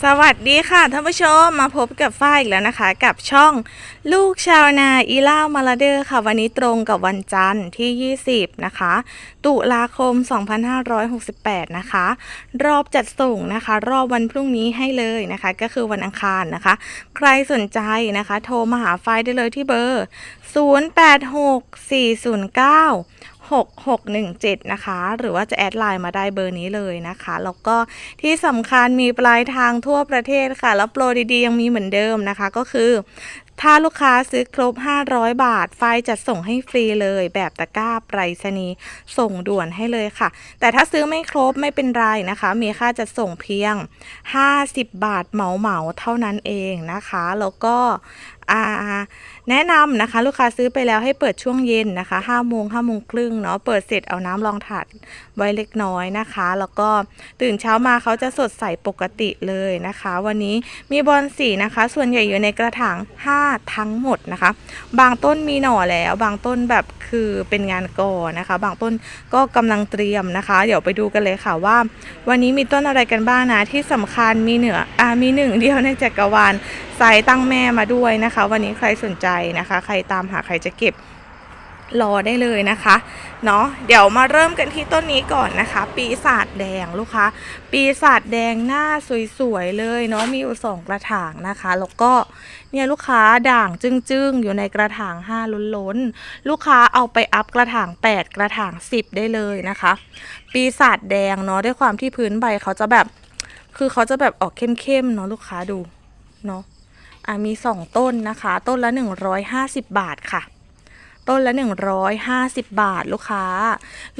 สวัสดีค่ะท่านผู้ชมมาพบกับฝ้ายอีกแล้วนะคะ กับช่องลูกชาวนาอีล่ามาลาเดอร์ค่ะ วันนี้ตรงกับวันจันทร์ที่ 20 นะคะ ตุลาคม 2568 นะคะ รอบจัดส่งนะคะ รอบวันพรุ่งนี้ให้เลยนะคะ ก็คือวันอังคารนะคะ ใครสนใจนะคะ โทรมาหาฝ้ายได้เลยที่เบอร์ 086409 6617 นะคะ หรือว่าจะแอดไลน์มาได้เบอร์นี้เลยนะคะ แล้วก็ที่สำคัญมีปลายทางทั่วประเทศค่ะ แล้วโปรดีๆ ยังมีเหมือนเดิมนะคะก็คือถ้าลูกค้าซื้อครบ 500 บาท ไฟจัดส่งให้ฟรีเลย แบบตะกร้าไปรษณีย์ส่งด่วนให้เลยค่ะ แต่ถ้าซื้อไม่ครบไม่เป็นไรนะคะ มีค่าจัดส่งเพียง 50 บาทเหมาเหมาเท่านั้นเองนะคะ แล้วก็อ่า แนะนำนะคะ ลูกค้าซื้อไปแล้วให้เปิดช่วงเย็นนะคะ5โมง5โมงครึ่งเนาะเปิดเสร็จเอาน้ำรองถาดไว้เล็กน้อยนะคะ แล้วก็ตื่นเช้ามาเขาจะสดใสปกติเลยนะคะ วันนี้มีบอลสีนะคะ ส่วนใหญ่อยู่ในกระถาง5ทั้งหมดนะคะ บางต้นมีหน่อแล้ว บางต้นแบบคือเป็นงานกอนะคะ บางต้นก็กำลังเตรียมนะคะ เดี๋ยวไปดูกันเลยค่ะว่า วันนี้มีต้นอะไรกันบ้างนะที่สำคัญมีเหนืออ่ามีหนึ่งเดียวในจักรวาลไซส์ตั้งแม่มาด้วยนะคะ วันนี้ใครสนใจนะคะ ใครตามหาใครจะเก็บรอได้เลยนะคะเนาะเดี๋ยวมาเริ่มกันที่ต้นนี้ก่อนนะคะ ปีศาจแดงลูกค้าปีศาจแดงหน้าสวยๆเลยเนาะมีอยู่สองกระถางนะคะ แล้วก็เนี่ยลูกค้าด่างจึ้งๆ อยู่ในกระถางห้าล้นๆ ลูกค้าเอาไปอัพกระถาง 8 กระถาง 10 ได้เลยนะคะ ปีศาจแดงเนาะด้วยความที่พื้นใบเขาจะแบบ คือเขาจะแบบออกเข้มๆเนาะลูกค้าดูเนาะอะ มีสองต้นนะคะ ต้นละ 150 บาทค่ะ ต้นละ 150 บาทลูกค้า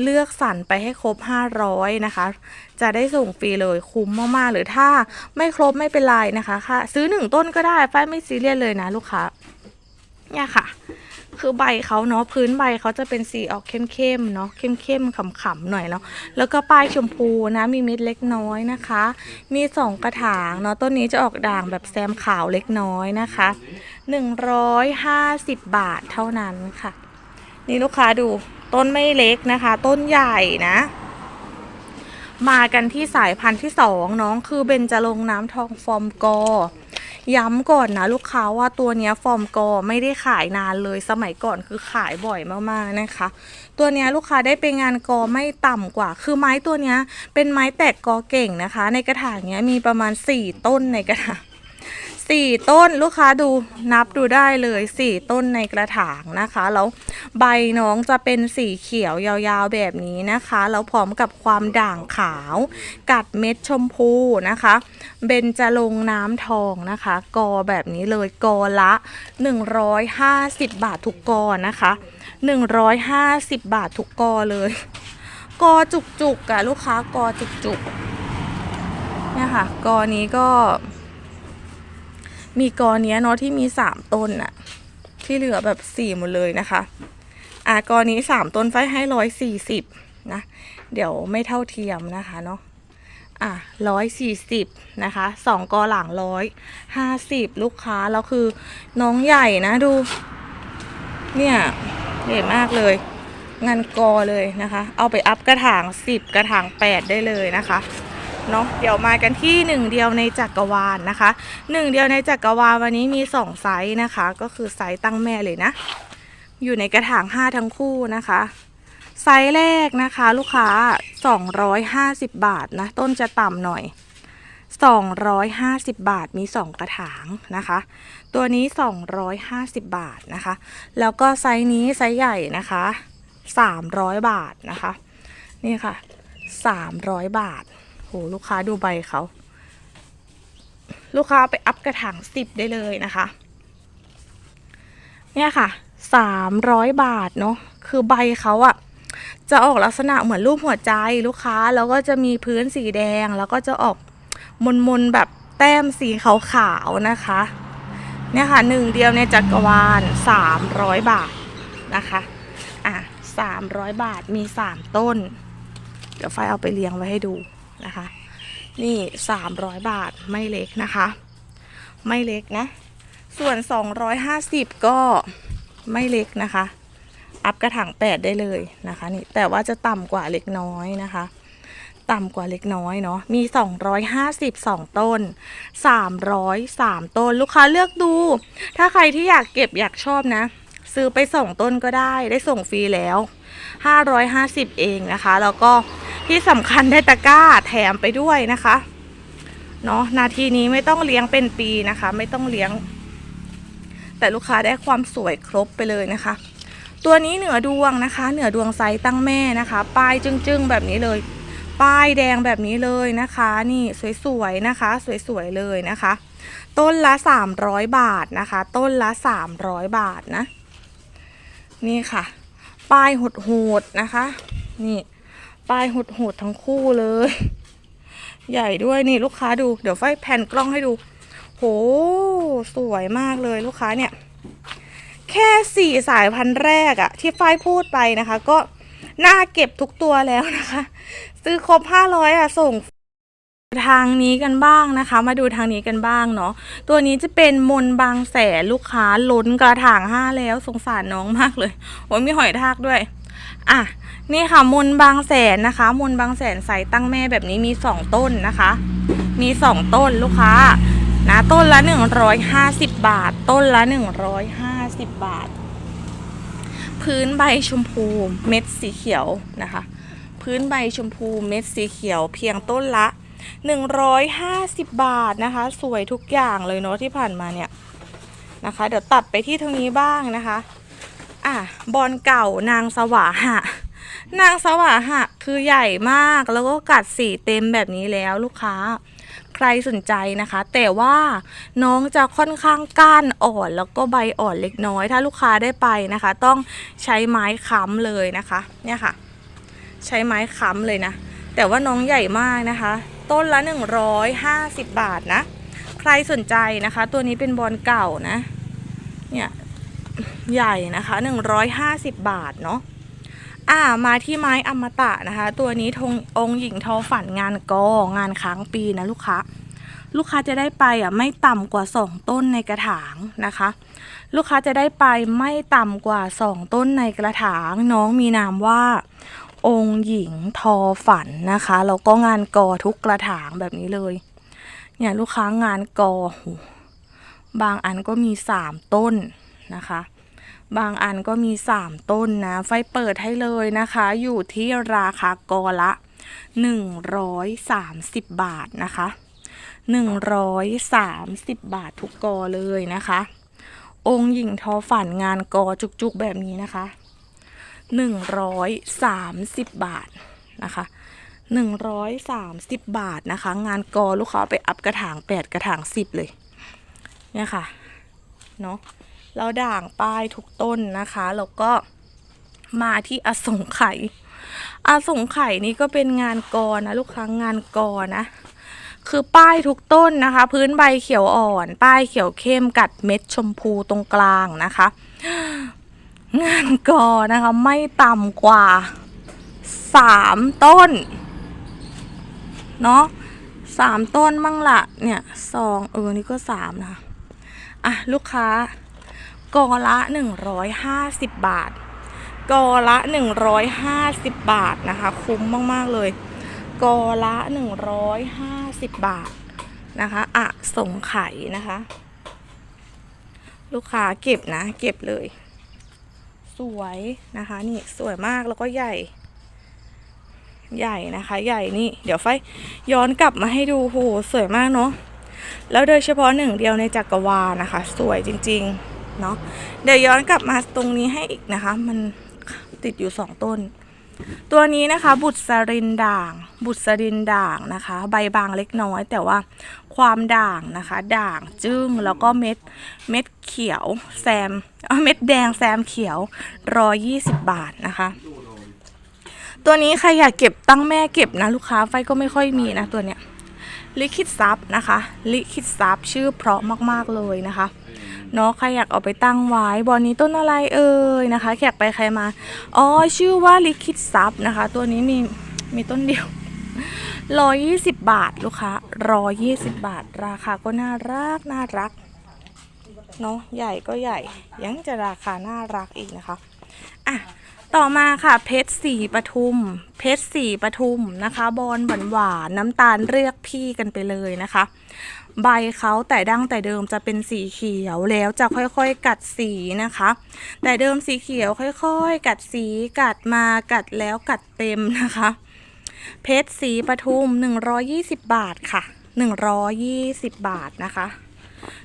เลือกสรรไปให้ครบ 500 นะคะ จะได้ส่งฟรีเลยคุ้มมากๆ หรือถ้าไม่ครบไม่เป็นไรนะคะค่ะ ซื้อ 1 ต้นก็ได้ ไฟไม่ซีเรียสเลยนะลูกค้าเนี่ยค่ะ คือใบเขาเนาะพื้นใบเขาจะเป็นสีออกเข้มๆเนาะเข้มๆขำๆหน่อยเนาะแล้วก็ปลายชมพูนะมีเม็ดเล็กน้อยนะคะ มีสองกระถางเนาะต้นนี้จะออกด่างแบบแซมขาวเล็กน้อยนะคะ150 บาทเท่านั้นค่ะ นี่ลูกค้าดูต้นไม่เล็กนะคะ ต้นใหญ่นะมากันที่สายพันธุ์ที่สองน้องคือเบญจรงน้ำทองฟอร์มกอ ย้ำก่อนนะลูกค้าว่าตัวเนี้ยฟอร์มกอไม่ได้ขายนานเลยสมัยก่อนคือขายบ่อยมากๆนะคะ ตัวเนี้ยลูกค้าได้ไปงานกอไม่ต่ำกว่า คือไม้ตัวเนี้ยเป็นไม้แตกกอเก่งนะคะ ในกระถางเนี้ยมีประมาณ 4 ต้นในกระถาง สี่ต้นลูกค้าดูนับดูได้เลยสี่ต้นในกระถางนะคะ แล้วใบน้องจะเป็นสีเขียวยาวๆแบบนี้นะคะ แล้วพร้อมกับความด่างขาว กัดเม็ดชมพูนะคะ เบญจรงน้ำทองนะคะ กอแบบนี้เลยกอละ 150 บาททุกกอนะคะ 150 บาททุกกอเลย กอจุกๆอะลูกค้ากอจุกๆเนี่ยค่ะกอนี้ก็ มีกอเนี้ยเนาะที่มีสามต้นอะที่เหลือแบบสี่หมดเลยนะคะอะกอนี้สามต้นไฟให้ร้อยสี่สิบนะ เดี๋ยวไม่เท่าเทียมนะคะเนาะอะร้อยสี่สิบนะคะสองกอหลังร้อยห้าสิบลูกค้าแล้วคือน้องใหญ่นะดู เนี่ยใหญ่มากเลย งานกอเลยนะคะ เอาไปอัพกระถางสิบกระถางแปดได้เลยนะคะ เนาะเดี๋ยวมากันที่หนึ่งเดียวในจักรวาลนะคะหนึ่งเดียวในจักรวาลวันนี้มีสองไซส์นะคะ ก็คือไซส์ตั้งแม่เลยนะ อยู่ในกระถางห้าทั้งคู่นะคะไซส์แรกนะคะ ลูกค้า 250 บาทนะ ต้นจะต่ำหน่อย 250 บาทมี 2 กระถางนะคะ ตัวนี้ 250 บาทนะคะ แล้วก็ไซส์นี้ไซส์ใหญ่นะคะ 300 บาทนะคะ นี่ค่ะ 300 บาท หลูกค้าดูใบเขา ลูกค้าไปอัพกระถางสิบได้เลยนะคะ เนี่ยค่ะสามร้อยบาทเนาะคือใบเขาอะจะออกลักษณะเหมือนรูปหัวใจลูกค้าแล้วก็จะมีพื้นสีแดง แล้วก็จะออกมนมนแบบแต้มสีขาวๆนะคะ เนี่ยค่ะหนึ่งเดียวในจักรวาลสามร้อยบาทนะคะอะสามร้อยบาทมีสามต้น เดี๋ยวไฟเอาไปเรียงไว้ให้ดู นะคะ นี่สามร้อยบาทไม่เล็กนะคะ ไม่เล็กนะ ส่วนสองร้อยห้าสิบก็ไม่เล็กนะคะ อัพกระถางแปดได้เลยนะคะนี่แต่ว่าจะต่ำกว่าเล็กน้อยนะคะต่ำกว่าเล็กน้อยเนาะ มี 252 ต้น 303 ต้น ลูกค้าเลือกดู ถ้าใครที่อยากเก็บอยากชอบนะ ซื้อไป 2 ต้นก็ได้ ได้ส่งฟรีแล้ว 550 เองนะคะ แล้วก็ ที่สำคัญได้ตะกร้าแถมไปด้วยนะคะเนาะนาทีนี้ไม่ต้องเลี้ยงเป็นปีนะคะ ไม่ต้องเลี้ยง แต่ลูกค้าได้ความสวยครบไปเลยนะคะ ตัวนี้เหนือดวงนะคะ เหนือดวงไซส์ตั้งแม่นะคะ ป้ายจึ้งๆแบบนี้เลย ป้ายแดงแบบนี้เลยนะคะ นี่สวยๆนะคะ สวยๆเลยนะคะ ต้นละ 300 บาทนะคะ ต้นละ 300 บาทนะ นี่ค่ะ ป้ายโหดๆนะคะ นี่ ป้ายโหดๆทั้งคู่เลย ใหญ่ด้วยนี่ลูกค้าดู เดี๋ยวไฟแผ่นกล้องให้ดู โห สวยมากเลยลูกค้าเนี่ย แค่สี่สายพันธุ์แรกอะที่ฝ้ายพูดไปนะคะ ก็น่าเก็บทุกตัวแล้วนะคะ ซื้อครบห้าร้อยอะส่งทางนี้กันบ้างนะคะ มาดูทางนี้กันบ้างเนาะตัวนี้จะเป็นมนบางแสนลูกค้าล้นกระถางห้าแล้วสงสารน้องมากเลยโอ้ยมีหอยทากด้วย อะ นี่ค่ะมนบางแสนนะคะ มนบางแสนใส่ตั้งแม่แบบนี้มีสองต้นนะคะ มีสองต้นลูกค้านะต้นละ150บาท ต้นละ150บาท พื้นใบชมพูเม็ดสีเขียวนะคะ พื้นใบชมพูเม็ดสีเขียวเพียงต้นละ150บาทนะคะ สวยทุกอย่างเลยเนาะที่ผ่านมาเนี่ยนะคะ เดี๋ยวตัดไปที่ทางนี้บ้างนะคะ อะบอลเก่านางสวาหะ นางสวาหะคือใหญ่มากแล้วก็กัดสีเต็มแบบนี้แล้วลูกค้า ใครสนใจนะคะ แต่ว่าน้องจะค่อนข้างก้านอ่อนแล้วก็ใบอ่อนเล็กน้อย ถ้าลูกค้าได้ไปนะคะ ต้องใช้ไม้ค้ำเลยนะคะเนี่ยค่ะ ใช้ไม้ค้ำเลยนะ แต่ว่าน้องใหญ่มากนะคะ ต้นละ 150 บาทนะ ใครสนใจนะคะ ตัวนี้เป็นบอลเก่านะเนี่ยใหญ่นะคะ 150 บาทเนาะ อ่ามาที่ไม้อมตะนะคะ ตัวนี้ธงองค์หญิงทอฝันงานกองานค้างปีนะลูกค้าลูกค้าจะได้ไปอะไม่ต่ำกว่า 2 ต้นในกระถางนะคะ ลูกค้าจะได้ไปไม่ต่ำกว่า 2 ต้นในกระถาง น้องมีนามว่า องค์หญิงทอฝันนะคะแล้วก็งานกอทุกกระถางแบบนี้เลย เนี่ยลูกค้างานกอบางอันก็มี 3 ต้นนะคะ บางอันก็มี 3 ต้นนะ ไฟเปิดให้เลยนะคะ อยู่ที่ราคากอละ 130 บาทนะคะ 130 บาททุกกอเลยนะคะ องค์หญิงทอฝันงานกอจุกๆแบบนี้นะคะ 130 บาทนะคะ130 บาทนะคะ งานกอลูกค้าไปอัพกระถาง 8 กระถาง 10 เลย เนี่ยค่ะ เนาะ แล้วด่างป้ายทุกต้นนะคะแล้วก็มาที่อสงไขยอสงไขยนี่ก็เป็นงานกอนะลูกค้างานกอนะ คือป้ายทุกต้นนะคะ พื้นใบเขียวอ่อน ป้ายเขียวเข้มกัดเม็ดชมพูตรงกลางนะคะ งานกอนะคะ ไม่ต่ำกว่าสามต้นเนาะสามต้นมั่งละเนี่ยสองเออนี่ก็สามนะคะอะ ลูกค้า กอละ 150 บาท กอละ 150 บาทนะคะ คุ้มมาก ๆ เลย กอละ 150 บาทนะคะอะส่งไข่นะคะ ลูกค้าเก็บนะ เก็บเลย สวยนะคะนี่สวยมากแล้วก็ใหญ่ ใหญ่นะคะ ใหญ่นี่ เดี๋ยวไฟย้อนกลับมาให้ดูโหสวยมากเนาะแล้วโดยเฉพาะหนึ่งเดียวในจักรวาลนะคะ สวยจริง ๆ เนาะเดี๋ยวย้อนกลับมาตรงนี้ให้อีกนะคะ มันติดอยู่สองต้น ตัวนี้นะคะ บุตรสรินด่าง บุตรสรินด่างนะคะ ใบบางเล็กน้อย แต่ว่าความด่างนะคะ ด่างจึ้งแล้วก็เม็ดเม็ดเขียวแซมเม็ดแดงแซมเขียวร้อยี่สิบบาทนะคะตัวนี้ใครอยากเก็บตั้งแม่เก็บนะ ลูกค้าไฟก็ไม่ค่อยมีนะตัวเนี้ยลิคิดซับนะคะ ลิคิดซับชื่อเพราะมากๆเลยนะคะ เนาะใครอยากเอาไปตั้งไว้บอลนี้ต้นอะไรเอ่ยนะคะแขกไปใครมาอ๋อชื่อว่าลิคิดซับนะคะ ตัวนี้มีมีต้นเดียวร้อยี่สิบบาทลูกค้าร้อยี่สิบบาท ราคาก็น่ารักน่ารักเนาะใหญ่ก็ใหญ่ ยังจะราคาน่ารักอีกนะคะอะต่อมาค่ะเพชรสีปทุม เพชรสีปทุมนะคะ บอลหวานหวานน้ำตาลเรียกพี่กันไปเลยนะคะ ใบเขาแต่ดั้งแต่เดิมจะเป็นสีเขียวแล้วจะค่อยๆ กัดสีนะคะ แต่เดิมสีเขียวค่อยๆ กัดสีกัดมากัดแล้วกัดเต็มนะคะ เพชรสีปทุม 120 บาทค่ะ 120 บาทนะคะ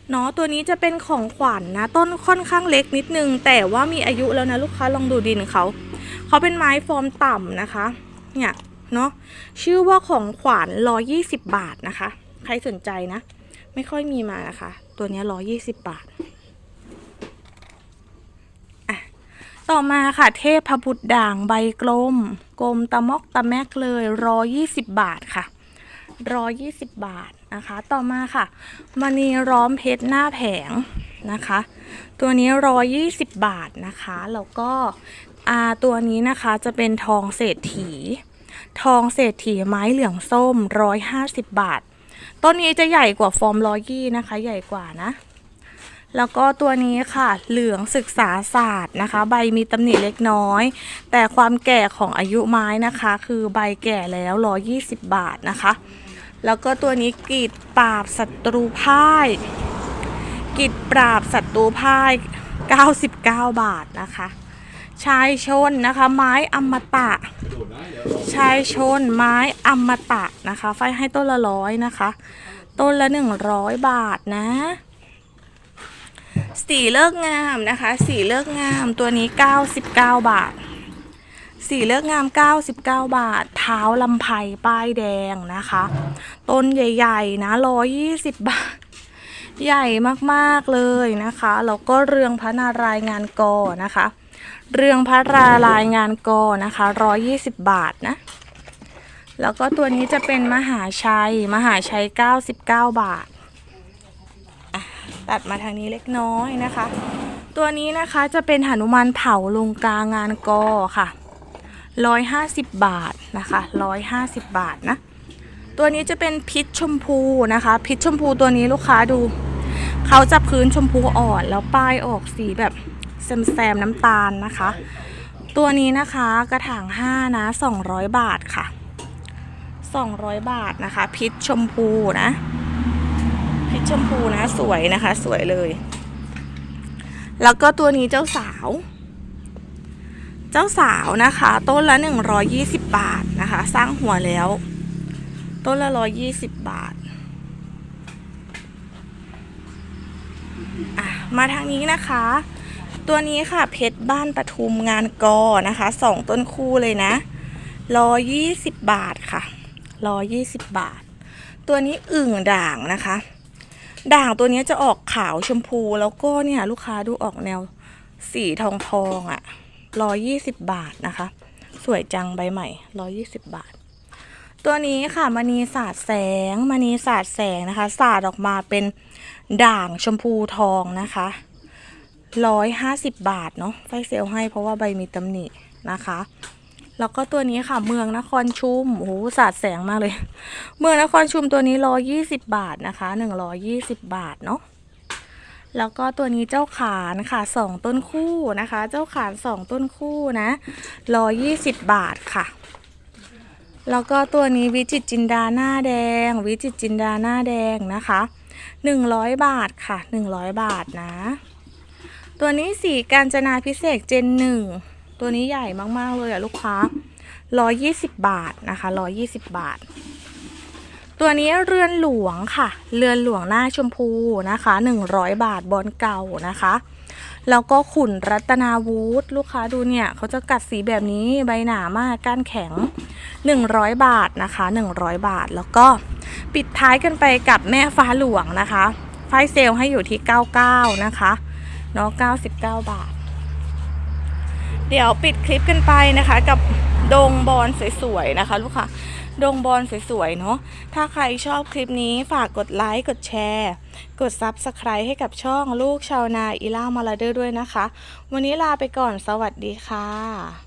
เนาะตัวนี้จะเป็นของขวัญนนะ ต้นค่อนข้างเล็กนิดนึง แต่ว่ามีอายุแล้วนะลูกค้าลองดูดินเขาเขาเป็นไม้ฟอร์มต่ำนะคะ เนี่ยเนาะชื่อว่าของขวัญ120 บาทนะคะ ใครสนใจนะ ไม่ค่อยมีมานะคะ ตัวนี้ย120บาทต่อมาค่ะเทพบุตรด่างใบกลม กลมตะมอกตะแมกเลยร้อยี่สิบบาทค่ะร้อยี่สิบบาทนะคะ ต่อมาค่ะมณีร้อมเพชรหน้าแผงนะคะ ตัวนี้ร้อยี่สิบบาทนะคะแล้วก็อาตัวนี้นะคะจะเป็นทองเศรษฐี ทองเศรษฐีไม้เหลืองส้มร้อยห้าสิบบาท ต้นนี้จะใหญ่กว่าฟอร์มร้อยยี่นะคะ ใหญ่กว่านะ แล้วก็ตัวนี้ค่ะเหลืองศึกษาศาสตร์นะคะ ใบมีตำหนิเล็กน้อย แต่ความแก่ของอายุไม้นะคะ คือใบแก่แล้ว120บาทนะคะ แล้วก็ตัวนี้กีดปราบศัตรูพ่ายกีดปราบศัตรูพ่าย 99 บาทนะคะ ชายชนนะคะ ไม้อมตะ ชายชนไม้อมตะนะคะ ไฟให้ต้นละร้อยนะคะ ต้นละ100บาทนะ สีเลิกงามนะคะ สีเลิกงามตัวนี้99บเก้าบาท สีเลิกงาม99บเก้าบาท เท้าลำไพป้ายแดงนะคะ ต้นใหญ่ๆนะ120บบาทใหญ่มากๆเลยนะคะ แล้วก็เรืองพระนารายงานกอนะคะ เรืองพระนารายงานกอนะคะ 120 บาทนะ แล้วก็ตัวนี้จะเป็นมหาชัย มหาชัย 99 บาท ตัดมาทางนี้เล็กน้อยนะคะ ตัวนี้นะคะจะเป็นหนุมานเผาลงกางานกอค่ะร้อยห้าสิบบาทนะคะร้อยห้าสิบบาทนะ ตัวนี้จะเป็นพิษชมพูนะคะ พิษชมพูตัวนี้ลูกค้าดู เขาจะพื้นชมพูอ่อนแล้วป้ายออกสีแบบ แซมแซมน้ำตาลนะคะ ตัวนี้นะคะกระถางห้านะสองร้อยบาทค่ะสองร้อยบาทนะคะ พิษชมพูนะ พิชชมพูนะสวยนะคะ สวยเลย แล้วก็ตัวนี้เจ้าสาว เจ้าสาวนะคะ ต้นละ 120 บาทนะคะ สร้างหัวแล้ว ต้นละ 120 บาทมาทางนี้นะคะ ตัวนี้ค่ะเพชรบ้านปทุมงานกอนะคะสองต้นคู่เลยนะ120บบาทค่ะ120บาท ตัวนี้อึ่งด่างนะคะ ด่างตัวนี้จะออกขาวชมพูแล้วก็เนี่ยลูกค้าดูออกแนวสีทองทองอะ่ะร้อยี่สิบบาทนะคะ สวยจังใบใหม่ร้อยี่สิบบาท ตัวนี้ค่ะมณีสาดแสงมณีสาดแสงนะคะ สาดออกมาเป็นด่างชมพูทองนะคะ ร้อยห้าสิบบาทเนาะไฟเซลให้เพราะว่าใบมีตำหนินะคะ แล้วก็ตัวนี้ค่ะเมืองนครชุมโอ้โหสาดแสงมากเลย เมืองนครชุมตัวนี้ร้อยี่สิบบาทนะคะหนึ่งร้อยี่สิบบาทเนาะแล้วก็ตัวนี้เจ้าขานค่ะสองต้นคู่นะคะ เจ้าขานสองต้นคู่นะร้อยี่สิบบาทค่ะ แล้วก็ตัวนี้วิจิตจินดาหน้าแดง วิจิตจินดาหน้าแดงนะคะหนึ่งร้อยบาทค่ะหนึ่งร้อยบาทนะ ตัวนี้สีการจนาพิเศษเจนหนึ่งตัวนี้ใหญ่มาก ๆ เลยอะลูกค้า120บบาทนะคะ120บบาท ตัวนี้เรือนหลวงค่ะ เรือนหลวงหน้าชมพูนะคะ100บาทบอลเก่านะคะ แล้วก็ขุนรัตนาวูดลูกค้าดูเนี่ยเขาจะกัดสีแบบนี้ใบหนามากก้านแข็ง100บาทนะคะ100บาท แล้วก็ปิดท้ายกันไปกับแม่ฟ้าหลวงนะคะ ไฟเซลให้อยู่ที่99นะคะ เนาะ99 บาท เดี๋ยวปิดคลิปกันไปนะคะ กับดงบอลสวยๆนะคะ ลูกค้าดงบอลสวยๆเนาะถ้าใครชอบคลิปนี้ฝากกดไลค์ กดแชร์ กดซับสไครต์ให้กับช่องลูกชาวนาอีล่ามาลาเดอร์ด้วยนะคะ วันนี้ลาไปก่อนสวัสดีค่ะ